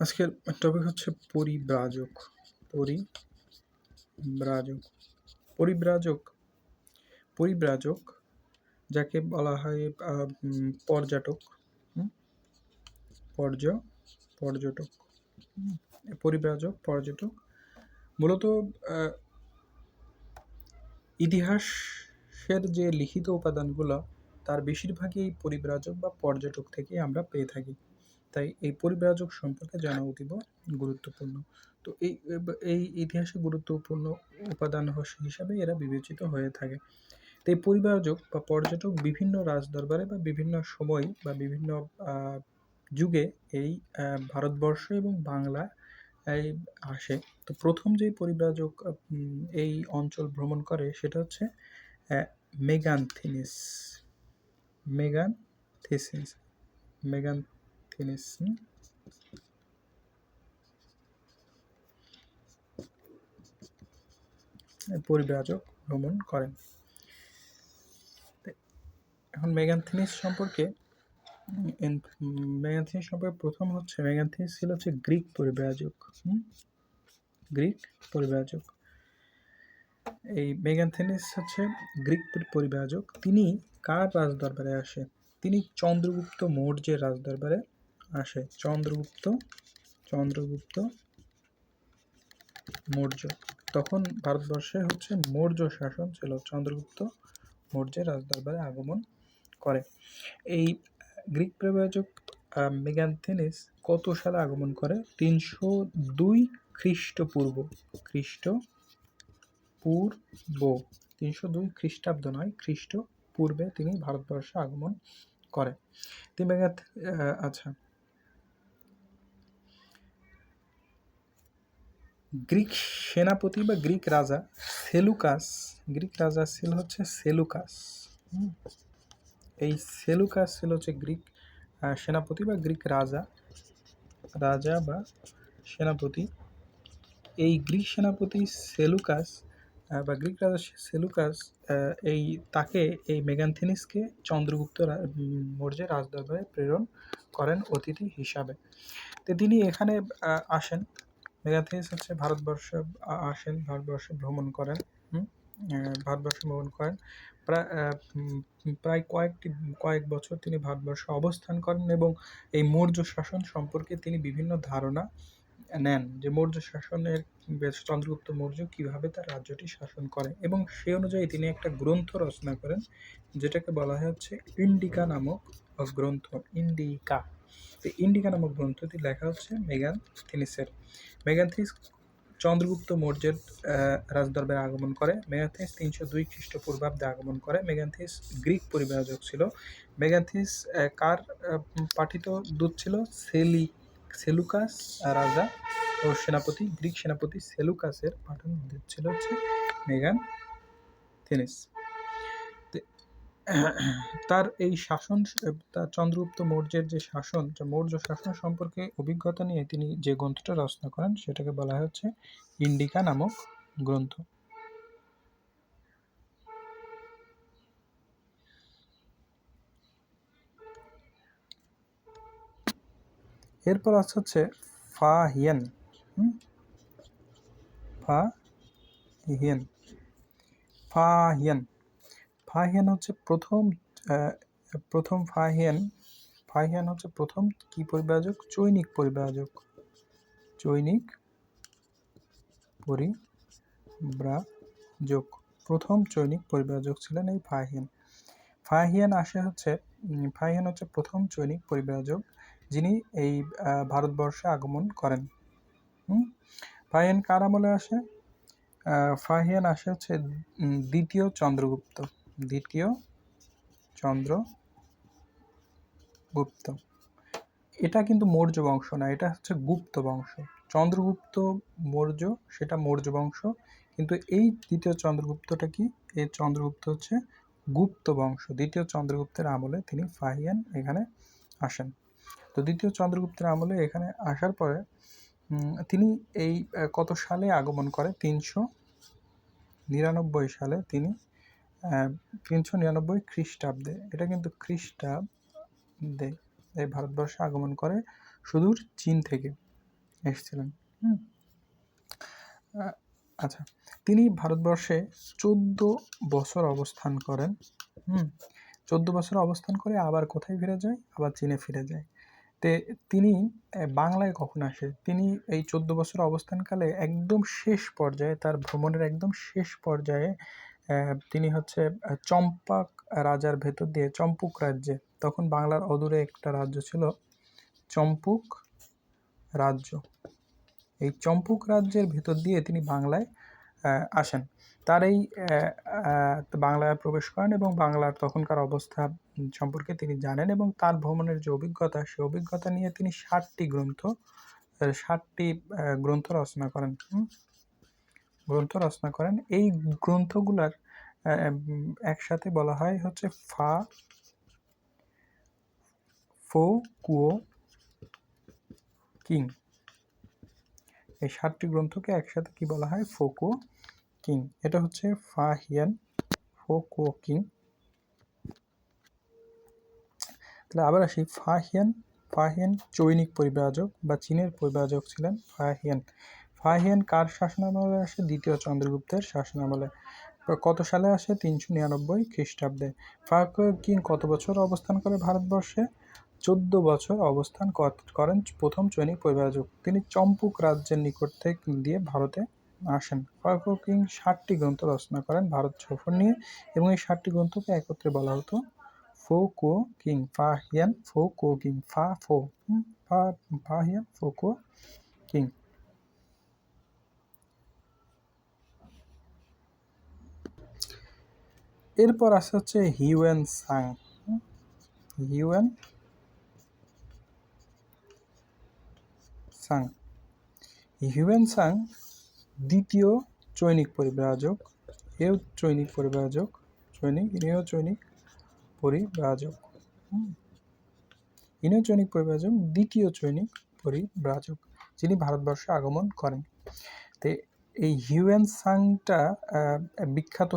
আজকের টপিক হচ্ছে পরিব্রাজক। পরিব্রাজক। পরিব্রাজক। পরিব্রাজক, যাকে বলা হয় পর্যটক। পর্য, পর্যটক। পরিব্রাজক, পর্যটক। মূলত ইতিহাসের যে লিখিত উপাদানগুলো, তার বেশিরভাগই পরিব্রাজক বা পর্যটক থেকে আমরা পেয়ে থাকি। তাই এই পরিব্রাজক সম্পর্কে জানা অতীব গুরুত্বপূর্ণ। তো এই এই ইতিহাসে গুরুত্বপূর্ণ উপাদান হস- হিসাবে এরা বিবেচিত হয়ে থাকে। তো এই পরিব্রাজক বা পর্যটক বিভিন্ন রাজদরবারে বা বিভিন্ন সময় বা বিভিন্ন যুগে এই ভারতবর্ষ এবং বাংলা এই আসে। তো প্রথম যেই পরিব্রাজক এই অঞ্চল ভ্রমণ করে সেটা হচ্ছে আহ, মেগানথিনিস মেগানথিসিস মেগানথিনিস হুম? পরিব্রাজক ভ্রমণ করেন এখন মেগানথিনিস সম্পর্কে মেগানথিনিস সম্পর্কে প্রথম হচ্ছে, মেগানথিনিস ছিল হচ্ছে গ্রিক পরিব্রাজক? গ্রিক পরিব্রাজক এই মেগানথিনিস হচ্ছে গ্রিক পরি- পরিব্রাজক তিনি কার রাজদরবারে আসে তিনি চন্দ্রগুপ্ত মৌর্যের রাজদরবারে আসে চন্দ্রগুপ্ত চন্দ্রগুপ্ত মৌর্য। তখন ভারতবর্ষে হচ্ছে মৌর্য শাসন ছিল। চন্দ্রগুপ্ত মৌর্যের রাজদরবারে আগমন করে। এই গ্রিক প্রব্রাজক আহ, মেগানথেনিস কত সালে আগমন করে? তিনশো দুই খ্রিস্টপূর্ব। খ্রিস্ট পূর্ব তিনশো দুই খ্রিস্টাব্দ নয় খ্রিস্ট পূর্বে তিনি ভারতবর্ষে আগমন করে। তিনি আচ্ছা। গ্রিক সেনাপতি বা গ্রিক রাজা সেলুকাস, গ্রিক রাজা ছিল হচ্ছে সেলুকাস। এই সেলুকাস ছিল হচ্ছে গ্রিক সেনাপতি বা গ্রিক রাজা রাজা বা সেনাপতি। এই গ্রিক সেনাপতি সেলুকাস বা গ্রিক রাজা সেলুকাস এই তাকে, এই মেগানথিনিসকে চন্দ্রগুপ্ত মৌর্যের রাজদরবারে প্রেরণ করেন অতিথি হিসাবে। তো তিনি এখানে আসেন। মেগাথিনিস হচ্ছে ভারতবর্ষে আসেন, ভারতবর্ষে ভ্রমণ করেন ভারতবর্ষে ভ্রমণ করেন। প্রায় প্রায় কয়েকটি, কয়েক বছর তিনি ভারতবর্ষে অবস্থান করেন এবং এই মৌর্য শাসন সম্পর্কে তিনি বিভিন্ন ধারণা নেন যে মৌর্য শাসনের চন্দ্রগুপ্ত মৌর্য কীভাবে তার রাজ্যটি শাসন করে এবং সেই অনুযায়ী তিনি একটা গ্রন্থ রচনা করেন, যেটাকে বলা হচ্ছে ইন্ডিকা নামক গ্রন্থ ইন্ডিকা। তো ইন্ডিকা নামক গ্রন্থটি লেখা হচ্ছে মেগান থিনিসের। মেগানথিস চন্দ্রগুপ্ত মৌর্যের রাজদরবারে আগমন করে। মেগানথিস তিনশো দুই খ্রিস্টপূর্বাব্দে আগমন করে। মেগানথিস গ্রিক পরিব্রাজক ছিল। মেগানথিস কার পাঠিত দূত ছিল? সেলি, সেলুকাস রাজা ও সেনাপতি, গ্রিক সেনাপতি সেলুকাসের পাঠানো দূত ছিল হচ্ছে মেগান থিনিস। তার এই শাসন তার চন্দ্রগুপ্ত মৌর্যের যে শাসন, যে মৌর্য শাসন সম্পর্কে অভিজ্ঞতা নিয়ে তিনি যে গ্রন্থটা রচনা করেন, সেটাকে বলা হচ্ছে ইন্ডিকা নামক গ্রন্থ। এরপর আছে হচ্ছে ফা হিয়েন? ফা হিয়েন। ফা হিয়েন। ফা হিয়েন হচ্ছে প্রথম প্রথম ফা হিয়েন ফা হিয়েন হচ্ছে প্রথম কি পরিব্রাজক? চৈনিক পরিব্রাজক। চৈনিক পরিব্রাজক। প্রথম চৈনিক পরিব্রাজক ছিলেন এই ফাহিয়ান ফাহিয়ান আসে হচ্ছে ফাহিয়ান হচ্ছে প্রথম চৈনিক পরিব্রাজক যিনি এই ভারতবর্ষে আগমন করেন। ফাহিয়ান কার আমলে আসে? ফাহিয়ান আসে হচ্ছে দ্বিতীয় চন্দ্রগুপ্ত। দ্বিতীয় চন্দ্রগুপ্ত এটা কিন্তু মৌর্য বংশ না, এটা হচ্ছে গুপ্ত বংশ। চন্দ্রগুপ্ত মৌর্য, সেটা মৌর্য বংশ। কিন্তু এই দ্বিতীয় চন্দ্রগুপ্তটা কি? এই চন্দ্রগুপ্ত হচ্ছে গুপ্ত বংশ। দ্বিতীয় চন্দ্রগুপ্তের আমলে তিনি ফাহিয়ান এখানে আসেন। তো দ্বিতীয় চন্দ্রগুপ্তের আমলে এখানে আসার পরে তিনি এই কত সালে আগমন করে? তিনশো নিরানব্বই সালে তিনি তিনশো নিরানব্বই খ্রিস্টাব্দে। এটা কিন্তু খ্রিস্টাব্দে এই ভারতবর্ষে আগমন করে সুদূর চীন থেকে এসেছিলেন। আচ্ছা তিনি ভারতবর্ষে চোদ্দ বছর অবস্থান করেন। হুম, চোদ্দ বছর অবস্থান করে আবার কোথায় ফিরে যায়? আবার চীনে ফিরে যায়। তে, তিনি বাংলায় কখন আসে? তিনি এই চোদ্দ বছর অবস্থানকালে একদম শেষ পর্যায়ে, তার ভ্রমণের একদম শেষ পর্যায়ে তিনি হচ্ছে চম্পাক রাজার ভেতর দিয়ে, চম্পুক রাজ্যে। তখন বাংলার অদূরে একটা রাজ্য ছিল চম্পুক রাজ্য। এই চম্পুক রাজ্যের ভেতর দিয়ে তিনি বাংলায় আসেন। তার এই বাংলায় প্রবেশ করেন এবং বাংলার তখনকার অবস্থা সম্পর্কে তিনি জানেন এবং তার ভ্রমণের যে অভিজ্ঞতা সেই অভিজ্ঞতা নিয়ে তিনি ষাটটি গ্রন্থ ষাটটি গ্রন্থ রচনা করেন? গ্রন্থ রচনা করেন। এই গ্রন্থগুলার একসাথে বলা হয় হচ্ছে ফা, ফো কুও কিং। এই সাতটি গ্রন্থকে একসাথে কি বলা হয়? ফোকো কিং। এটা হচ্ছে ফা হিয়ান ফোকো কিং। তাহলে আবার আসি, ফা হিয়ান ফা হিয়ান চৈনিক পরিব্রাজক বা চীনের পরিব্রাজক ছিলেন ফা হিয়ান ফা হিয়ান কার শাসনামলে আসে? দ্বিতীয় চন্দ্রগুপ্তের শাসনামলে। কত সালে আসে? তিনশো নিরানব্বই খ্রিস্টাব্দে। ফা কিং কত বছর অবস্থান করে ভারতবর্ষে? চোদ্দ বছর অবস্থান কর- করেন প্রথম চৈনিক পরিব্রাজক তিনি চম্পুক রাজ্যের নিকট থেকে, দিয়ে ভারতে আসেন। ফারুক কিং ষাটটি গ্রন্থ রচনা করেন ভারত সফর নিয়ে এবং এই ষাটটি গ্রন্থকে একত্রে বলা হতো ফো কো কিং ফা হিয়ান ফো কো কিং, ফা ফো ফা ফা হিয়ান ফো কো কিং। এরপর আসে হচ্ছে Hiuen Tsang. Hiuen Tsang. Hiuen Tsang দ্বিতীয় চৈনিক পরিব্রাজক, এও চৈনিক পরিব্রাজক, চৈনিক, ইনিও চৈনিক পরিব্রাজক। ইনিও চৈনিক পরিব্রাজক, দ্বিতীয় চৈনিক পরিব্রাজক, যিনি ভারতবর্ষে আগমন করেন। তে এই হিউয়েন সাংটা বিখ্যাত